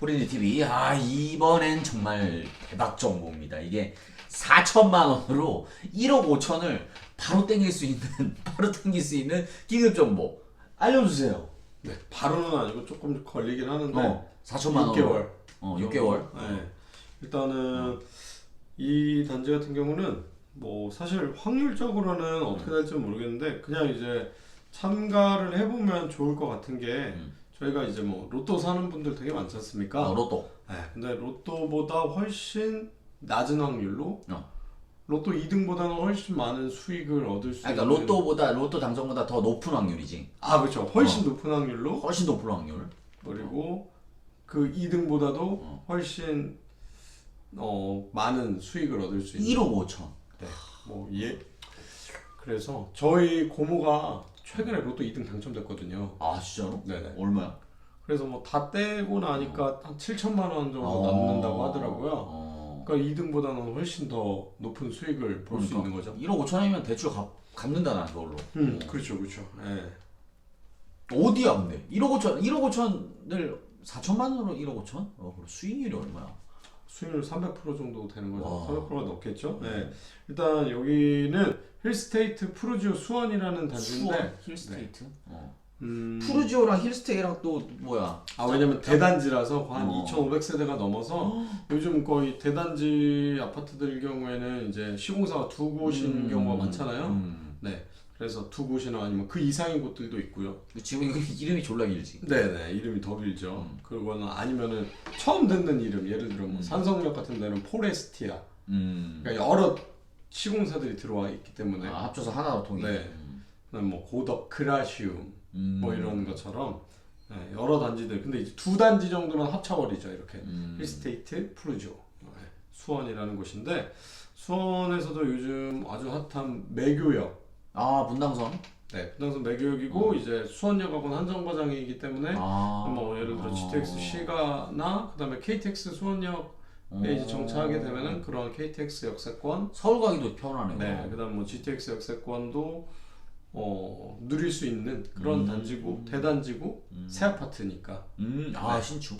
호리니 TV 아 이번엔 정말 대박 정보입니다. 이게 4천만 원으로 1억 5천을 바로 땡길 수 있는 바로 땡길 수 있는 기급 정보 알려주세요. 네, 바로는 아니고 조금 걸리긴 하는데 어 4천만 원. 6개월. 어 6개월. 네. 일단은 이 단지 같은 경우는 뭐 사실 확률적으로는 어떻게 될지 모르겠는데 그냥 이제 참가를 해보면 좋을 것 같은 게 음. 저희가 이제 뭐 로또 사는 분들 되게 많지 않습니까? 어, 로또. 네, 근데 로또보다 훨씬 낮은 확률로 어. 로또 2등보다는 훨씬 많은 수익을 얻을 수 아, 그러니까 있는 로또보다 로또 당첨보다 더 높은 확률이지. 아 그렇죠 훨씬 어. 높은 확률로 훨씬 높은 확률. 그리고 그 2등보다도 어. 훨씬 어 많은 수익을 얻을 수 있는 1억 5천. 네. 뭐 예. 그래서 저희 고모가 최근에 로또 2등 당첨됐거든요. 아 진짜로? 네네. 얼마야? 그래서 뭐 다 떼고 나니까 한 7천만 원 정도 어. 남는다고 하더라고요. 어. 그러니까 2등보다는 훨씬 더 높은 수익을 볼 수 그러니까. 있는 거죠. 1억 5천이면 대출 갚, 갚는다 나 그걸로. 음, 그렇죠, 그렇죠. 예. 어디야 근데? 1억 5천 1억 5천을 4천만 원으로 1억 5천? 어, 그럼 수익률이 얼마야? 수익률 300% 정도 되는 거죠. 와. 300%가 넘겠죠. 네. 일단 여기는 힐스테이트 프루지오 수원이라는 단지인데 수원 힐스테이트. 어. 음, 푸르지오랑 힐스테이랑 또 뭐야? 아 왜냐면 대단지라서 한 어. 2,500세대가 넘어서 요즘 거의 대단지 아파트들 경우에는 이제 시공사가 두 곳인 음, 경우가 많잖아요. 음. 네. 그래서 두 곳이나 아니면 그 이상인 곳들도 있고요. 지금 이거 이름이 졸라 길지. 네네 이름이 더 길죠. 음. 그거는 아니면은 처음 듣는 이름 예를 들어 뭐 음. 산성역 같은 데는 포레스티아. 음. 그러니까 여러 시공사들이 들어와 있기 때문에 아, 합쳐서 하나로 통일. 네. 음. 그다음 뭐 고덕 크라시움 음. 뭐 이런 것처럼 네, 여러 단지들 근데 이제 두 단지 정도만 합쳐버리죠 이렇게 음. 힐스테이트 프루지오 네, 수원이라는 곳인데 수원에서도 요즘 아주 핫한 매교역 아 분당선. 네 분당선 매교역이고 이제 수원역하고는 한정거장이기 때문에 아. 뭐 예를 들어 어. GTX 시가나 그다음에 KTX 수원역 에 이제 어. 정차하게 되면은 그런 KTX 역세권 서울 가기도 편하네. 네, 그다음 뭐 GTX 역세권도 어, 누릴 수 있는 그런 음. 단지고 대단지고 음. 새 아파트니까 음. 아 네. 신축.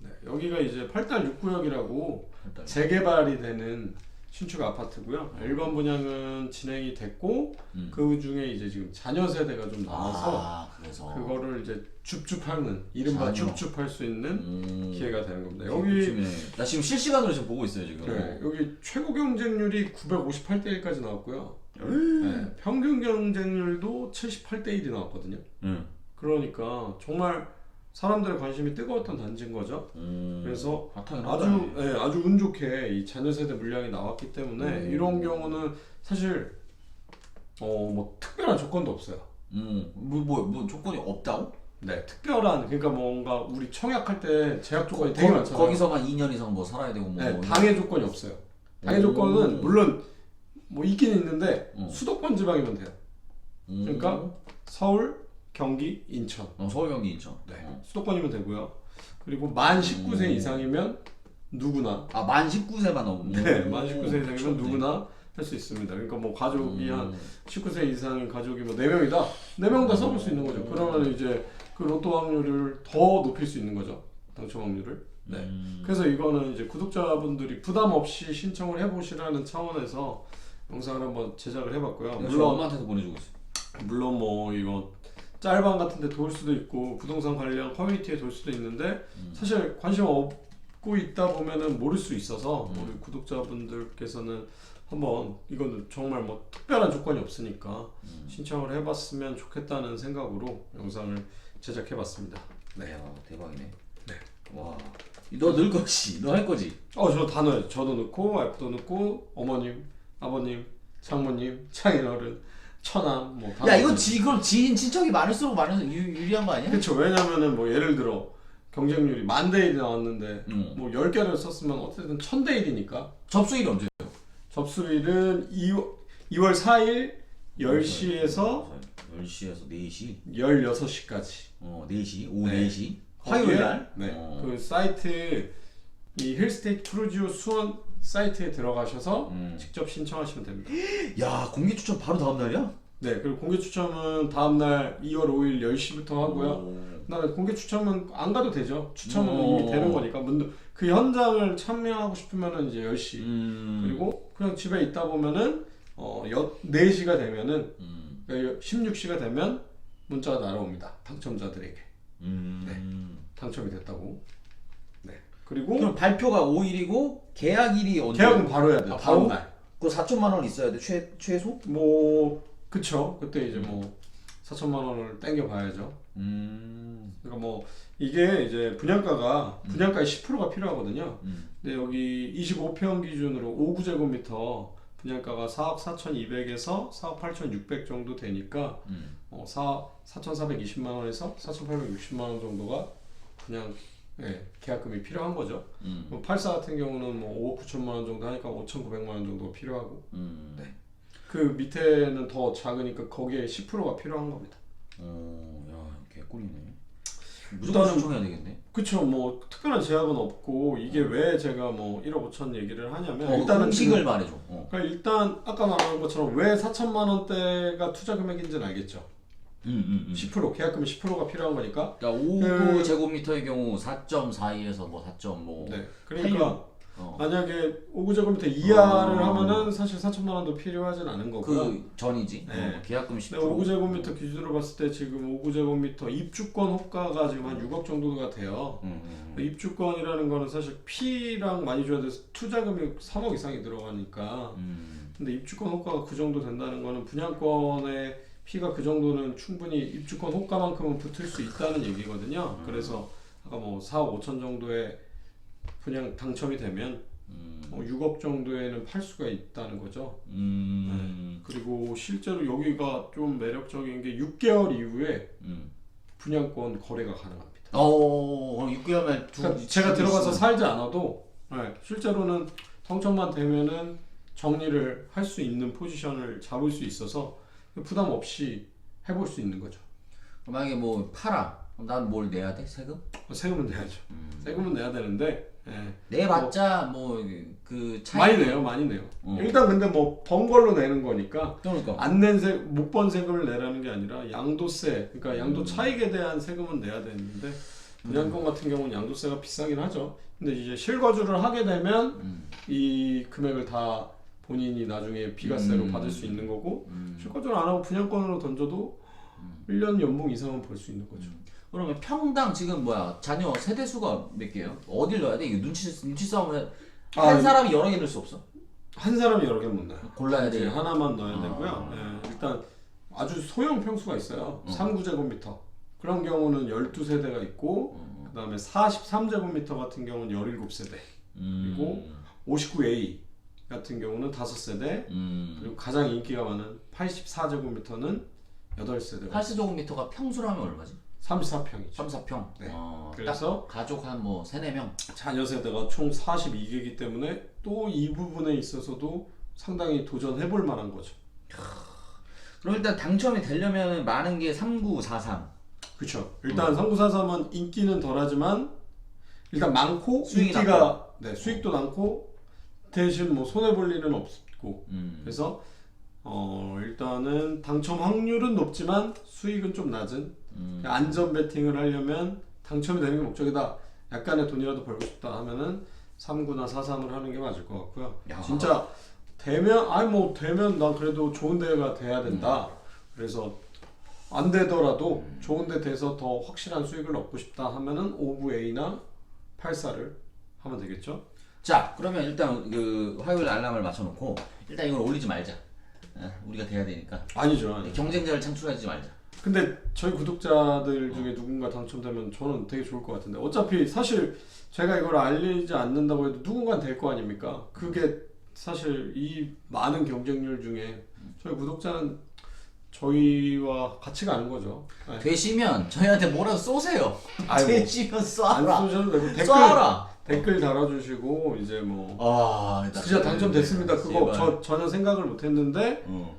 네, 여기가 이제 8달 6구역이라고 일단. 재개발이 되는 신축 아파트고요. 일반 분양은 진행이 됐고 음. 그 중에 이제 지금 자녀 세대가 좀 남아서 아 그래서. 그거를 이제 줍줍하는 이른바 자녀. 줍줍할 수 있는 음. 기회가 되는 겁니다. 여기 여기 나 지금 실시간으로 지금 보고 있어요 지금. 네, 여기 최고 경쟁률이 958대 1까지 나왔고요. 음. 네, 평균 경쟁률도 78대 1이 나왔거든요. 음. 그러니까 정말 사람들의 관심이 뜨거웠던 단지인 거죠. 음. 그래서 아주 예, 아주 운 좋게 이 자녀 세대 물량이 나왔기 때문에 음. 이런 경우는 사실 어 뭐 특별한 조건도 없어요. 음 뭐 뭐 뭐, 뭐 조건이 없다고? 네, 특별한 그러니까 뭔가 우리 청약할 때 제약 조건이 거, 되게 많잖아요. 거기서만 2년 이상 뭐 살아야 되고 뭐. 네, 방해 조건이 없어요. 방해 오. 조건은 물론 뭐 있긴 있는데 어. 수도권 지방이면 돼요. 음. 그러니까 서울, 경기, 인천. 어, 서울 경기 인천. 네, 어. 수도권이면 되고요. 그리고 만 19세 음. 이상이면 누구나 아 만 19세만 넘. 네, 만 19세 이상이면 좋네. 누구나 할 수 있습니다. 그러니까 뭐 가족이 음. 한 19세 이상인 가족이 뭐 4명이다. 4명 다 써볼 수 있는 거죠. 그러면 이제 그 로또 확률을 더 높일 수 있는 거죠. 당첨 확률을. 네. 음. 그래서 이거는 이제 구독자분들이 부담 없이 신청을 해보시라는 차원에서 영상을 한번 제작을 해봤고요. 물론 엄마한테도 보내주고 있어. 물론 뭐 이거 짤방 같은데 돌 수도 있고 부동산 관련 커뮤니티에 돌 수도 있는데 음. 사실 관심 없고 있다 보면은 모를 수 있어서 음. 우리 구독자분들께서는 한번 이거는 정말 뭐 특별한 조건이 없으니까 음. 신청을 해봤으면 좋겠다는 생각으로 영상을 제작해봤습니다. 네. 야, 대박이네. 네. 와. 너 넣을 거지. 너 할 거지. 어, 저 다 넣어요. 저도 넣고 와이프도 넣고 어머님, 아버님, 장모님, 장인어른, 처남 뭐 다 야 이거 지 그럼 지인 친척이 많을수록 많은 유, 유리한 거 아니야? 그렇죠. 왜냐면은 뭐 예를 들어 경쟁률이 만 대 1이 나왔는데 응. 뭐 10개를 썼으면 어쨌든 1000대 1이니까 접수일이 언제? 접수일은 2월, 2월 4일 10시에서 10시에서 4시. 16시까지. 어, 4시. 오후 네. 4시. 화요일 날? 네. 어. 그 사이트 이 힐스테이트 프루지오 수원 사이트에 들어가셔서 음. 직접 신청하시면 됩니다. 야, 공개 추천 바로 다음 날이야? 네, 그리고 공개 추첨은 다음 날 2월 5일 10시부터 하고요. 오. 그다음에 공개 추첨은 안 가도 되죠. 추첨은 오. 이미 되는 거니까. 문그 현장을 참여하고 싶으면은 이제 10시. 음. 그리고 그냥 집에 있다 보면은 어, 여, 4시가 되면은 음. 16시가 되면 문자가 날아옵니다. 당첨자들에게. 음. 당첨이 됐다고. 네. 그리고 그럼 발표가 5일이고 계약일이 언제? 계약은 바로 해야 돼요. 아, 바로? 다음 날. 그 4천만 원 있어야 돼 최 최소? 뭐 그쵸. 그때 이제 뭐 4천만 원을 땡겨 봐야죠. 음. 그러니까 뭐 이게 이제 분양가가 분양가의 10%가 필요하거든요. 음. 근데 여기 25평 기준으로 5구제곱미터 분양가가 4억 4,200에서 4억 8,600 정도 되니까 음. 어, 4 4,420만 원에서 4,860만 원 정도가 그냥 예, 계약금이 필요한 거죠. 음. 뭐 84 같은 경우는 뭐 5억 9천만 원 정도 하니까 5,900만 원 정도가 필요하고 음. 네. 그 밑에는 더 작으니까 거기에 10%가 필요한 겁니다. 어, 야, 개꿀이네. 무조건 일단은- 신청해야 되겠네. 그쵸 뭐 특별한 제약은 없고 이게 왜 제가 뭐 1억 5천 얘기를 하냐면 어, 일단은 공식을 지금 말해줘. 어. 그러니까 일단 아까 말한 것처럼 왜 4천만 원대가 투자 금액인지는 알겠죠. 음, 음, 음. 10% 계약금 10%가 필요한 거니까. 그러니까 5 그- 제곱미터의 경우 4.42에서 뭐 4.5. 네. 그러니까 어. 만약에 5구 제곱미터 이하를 어. 하면은 사실 4천만 원도 필요하진 않은 거고요. 그 전이지. 네. 어, 계약금 10%. 근데 5구 제곱미터 기준으로 봤을 때 지금 5구 제곱미터 입주권 호가가 지금 한 6억 정도가 돼요. 음, 음, 입주권이라는 거는 사실 P랑 많이 줘야 돼서 투자금이 3억 이상이 들어가니까 음. 근데 입주권 호가가 그 정도 된다는 거는 분양권의 P가 그 정도는 충분히 입주권 호가만큼은 붙을 수 있다는 얘기거든요. 그래서 아까 뭐 4억 5천 정도의 분양 당첨이 되면 음. 뭐 6억 정도에는 팔 수가 있다는 거죠. 음. 그리고 실제로 여기가 좀 매력적인 게 6개월 이후에 음. 분양권 거래가 가능합니다. 어, 그럼 6개월만 두 그러니까 제가 들어가서 있으면- 살지 않아도 네, 실제로는 당첨만 되면은 정리를 할 수 있는 포지션을 잡을 수 있어서 부담 없이 해볼 수 있는 거죠. 만약에 뭐 팔아. 그럼 난 뭘 내야 돼? 세금? 세금은 내야죠. 음. 세금은 내야 되는데 예. 내봤자 뭐 그 차이 많이 내요, 많이 내요. 어. 일단 근데 뭐 번 걸로 내는 거니까 그러니까 안 낸 세, 못 번 세금을 내라는 게 아니라 양도세, 그러니까 음. 양도 차익에 대한 세금은 내야 되는데 분양권 같은 경우는 양도세가 비싸긴 하죠. 근데 이제 실거주를 하게 되면 음. 이 금액을 다 본인이 나중에 비과세로 음. 받을 수 있는 거고 음. 실거주를 안 하고 분양권으로 던져도 1년 연봉 이상은 벌 수 있는 거죠. 그러면 평당 지금 뭐야 자녀 세대 수가 몇 개예요? 어딜 넣어야 돼? 이거 눈치 눈치 싸움을 아, 한 이- 사람이 여러 개 넣을 수 없어? 한 사람이 여러 개 못 넣어요. 골라야 돼. 하나만 넣어야 아. 되고요. 예, 일단 아주 소형 평수가 있어요. 어. 3구제곱미터. 그런 경우는 12세대가 있고 어. 그다음에 43제곱미터 같은 경우는 17세대. 음. 그리고 59A 같은 경우는 5세대. 음. 그리고 가장 인기가 많은 84제곱미터는 8세대가 80제곱미터가 평수라면 얼마지? 34평이죠. 3, 4평. 네. 어, 그래서 딱 가족 한 뭐 3, 4명. 자녀 세대가 총 42개이기 때문에 또 이 부분에 있어서도 상당히 도전해 볼 만한 거죠. 그럼 일단 당첨이 되려면 많은 게 3943. 그렇죠. 일단 3943은 인기는 덜하지만 일단 많고 수익이 인기가 네, 수익도 많고 대신 뭐 손해 볼 일은 없고 음. 그래서 어 일단은 당첨 확률은 높지만 수익은 좀 낮은 음. 안전 베팅을 하려면 당첨이 되는 게 목적이다. 약간의 돈이라도 벌고 싶다 하면은 3구나 4, 3을 하는 게 맞을 것 같고요. 야. 진짜 되면 아니 뭐 되면 난 그래도 좋은 데가 돼야 된다. 그래서 안 되더라도 좋은 데 돼서 더 확실한 수익을 얻고 싶다 하면은 5구A나 84를 하면 되겠죠. 자, 그러면 일단 그 화요일 알람을 맞춰놓고 일단 이걸 올리지 말자. 어, 우리가 돼야 되니까 아니죠. 아니죠. 경쟁자를 창출하지 말자. 근데 저희 구독자들 중에 누군가 당첨되면 저는 되게 좋을 것 같은데 어차피 사실 제가 이걸 알리지 않는다고 해도 누군가 될 거 아닙니까? 그게 사실 이 많은 경쟁률 중에 저희 구독자는 저희와 같이 가는 거죠. 네. 되시면 저희한테 뭐라도 쏘세요. 아이고. 되시면 안 쏴라. 쏘셔도 되고 댓글 쏴라. 댓글 달아주시고 이제 뭐 아, 나 진짜 당첨됐습니다. 그거 제발. 저 전혀 생각을 못했는데 어.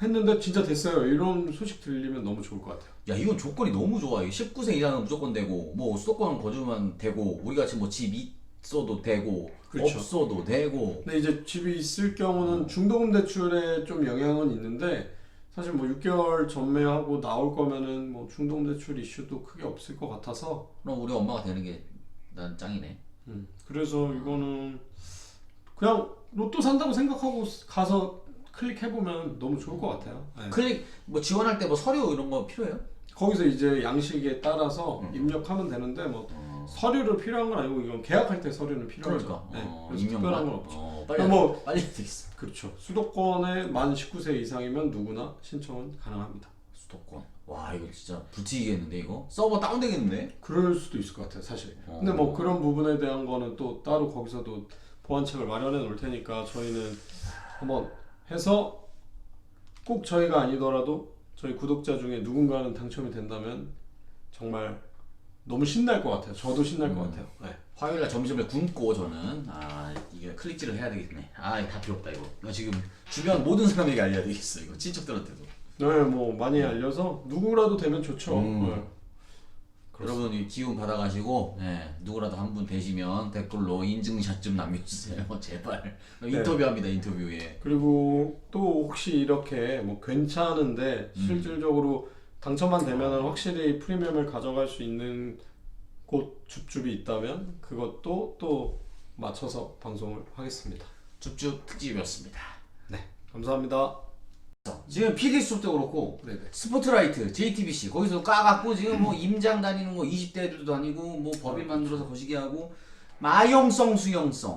했는데 진짜 됐어요. 이런 소식 들리면 너무 좋을 것 같아요. 야 이건 조건이 너무 좋아. 이거 19세 이상은 무조건 되고 뭐 수도권 거주만 되고 우리 같이 뭐집 있어도 되고 그렇죠. 없어도 되고 근데 이제 집이 있을 경우는 중도금 대출에 좀 영향은 있는데 사실 뭐 6개월 전매하고 나올 거면은 뭐 중동 대출 이슈도 크게 없을 것 같아서 그럼 우리 엄마가 되는 게 난 짱이네. 음, 그래서 이거는 그냥 로또 산다고 생각하고 가서 클릭해 보면 너무 좋을 것 같아요. 네. 클릭 뭐 지원할 때 뭐 서류 이런 거 필요해요? 거기서 이제 양식에 따라서 음. 입력하면 되는데 뭐 어. 서류를 필요한 건 아니고 이건 계약할 때 서류는 필요하죠. 그러니까 네, 어, 그래서 특별한 건 없죠. 어, 빨리 뭐- 빨리 해야 되겠어. 그렇죠. 수도권에 만 19세 이상이면 누구나 신청은 가능합니다. 수도권. 와 이거 진짜 불튀기겠는데 이거 서버 다운되겠는데? 그럴 수도 있을 것 같아요, 사실. 어. 근데 뭐 그런 부분에 대한 거는 또 따로 거기서도 보완책을 마련해 놓을 테니까 저희는 한번 해서 꼭 저희가 아니더라도 저희 구독자 중에 누군가는 당첨이 된다면 정말 너무 신날 것 같아요. 저도 신날 것 음. 같아요. 네. 화요일 날 점심을 굶고 저는 아 이게 클릭질을 해야 되겠네. 아다 필요 없다 이거. 이거 지금 주변 모든 사람에게 알려야 되겠어 이거 친척들한테도. 네, 뭐 많이 알려서 누구라도 되면 좋죠. 음. 네. 여러분 이 기운 받아가시고 네, 누구라도 한 분 되시면 댓글로 인증샷 좀 남겨주세요 제발 인터뷰합니다 인터뷰에 그리고 또 혹시 이렇게 뭐 괜찮은데 음. 실질적으로 당첨만 되면은 확실히 프리미엄을 가져갈 수 있는 곳 줍줍이 있다면 그것도 또 맞춰서 방송을 하겠습니다. 줍줍 특집이었습니다 네, 감사합니다. 지금 PD 수업도 그렇고 네네. 스포트라이트, JTBC 거기서 까갖고 지금 뭐 임장 다니는 거 20대 애들도 다니고 뭐 법인 만들어서 거시기 하고 마용성 수용성